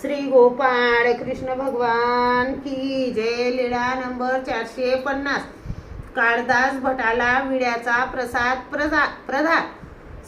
श्री गोपाळ कृष्ण भगवान की जय. लीळा नंबर चारशे पन्नास. काळदास भटाला विड्याचा प्रसाद प्रदा प्रधान.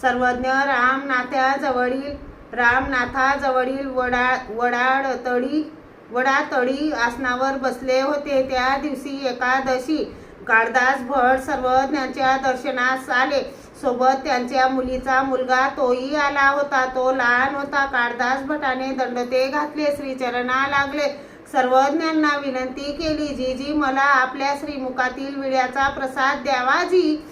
सर्वज्ञ रामनाथ्याजवळील रामनाथाजवळील वडा वडाळतळी वडातळी आसनावर बसले होते. त्या दिवशी एकादशी. काळदास भट सर्वज्ञांच्या दर्शनास आले. सोबत त्यांच्या मुलीचा मुलगा तोही आला होता. तो लहान होता. काळदास भटाने दंडते घातले. श्रीचरणा लागले. सर्वज्ञांना विनंती केली. जी जी मला आपल्या श्रीमुखातील विड्याचा प्रसाद द्यावा जी.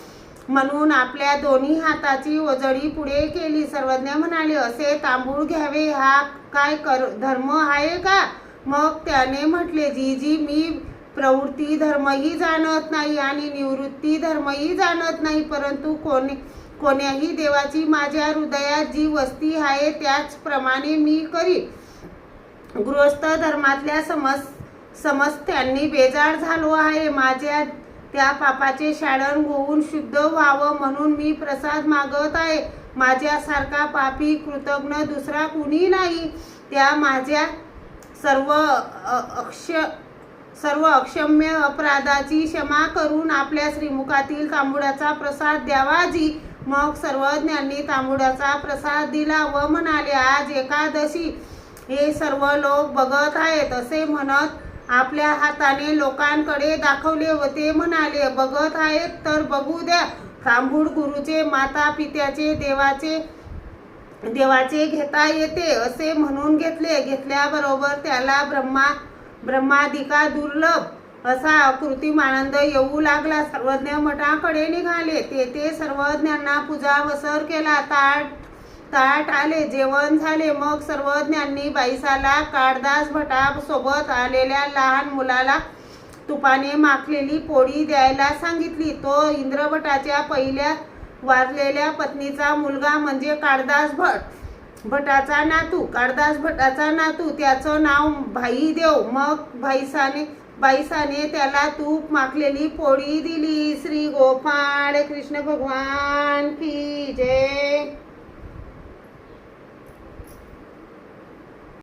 म्हणून आपल्या दोन्ही हाताची वजडी पुढे केली. सर्वज्ञ म्हणाले असे तांबूळ घ्यावे. हा काय कर धर्म आहे का? मग त्याने म्हटले जी जी मी प्रवृत्ती धर्मही जाणत नाही आणि निवृत्ती धर्मही जाणत नाही परंतु कोणी कोण्याही देवाची माझ्या हृदयात जी वस्ती आहे त्याचप्रमाणे मी करी गृहस्थ धर्मातल्या समस समस्यांनी बेजार झालो आहे. माझ्या त्या पापाचे शाळण होऊन शुद्ध व्हावं म्हणून मी प्रसाद मागत आहे. माझ्यासारखा पापी कृतज्ञ दुसरा कुणी नाही? त्या माझ्या सर्व अक्ष सर्व अक्षम्य अपराधाची क्षमा करून आपल्या श्रीमुखातील तांबुडाचा प्रसाद द्यावा जी मग सर्वज्ञांनी तांबुडाचा प्रसाद दिला व म्हणाले आज एकादशी. हे सर्व लोक बघत आहेत असे म्हणत आपल्या हाताने लोकांकडे दाखवले व ते म्हणाले बघत आहेत तर बघू द्या. तांबूड गुरुचे माता पित्याचे देवाचे देवाचे घेता येते असे म्हणून घेतले. घेतल्याबरोबर त्याला ब्रह्मा ब्रह्मादिका दुर्लभ. असा कृत्रिम आनंद येऊ लागला. सर्वज्ञ मठाकडे निघाले. तेथे सर्वज्ञांना पूजा वसर केला. ताट ताट आले. जेवण झाले. मग सर्वज्ञांनी बाईसाला काळदास भटा सोबत आलेल्या लहान मुलाला तुपाने माखलेली पोळी द्यायला सांगितली. तो इंद्रभटाच्या पहिल्या वारलेल्या पत्नीचा मुलगा म्हणजे काळदास भट. भटाचा नातू काळदास भटाचा नातू त्याचं नाव भाईदेव मग भाईसाने बाईसाने त्याला तूप माखलेली पोळी दिली. श्री गोपाळ कृष्ण भगवान की जय.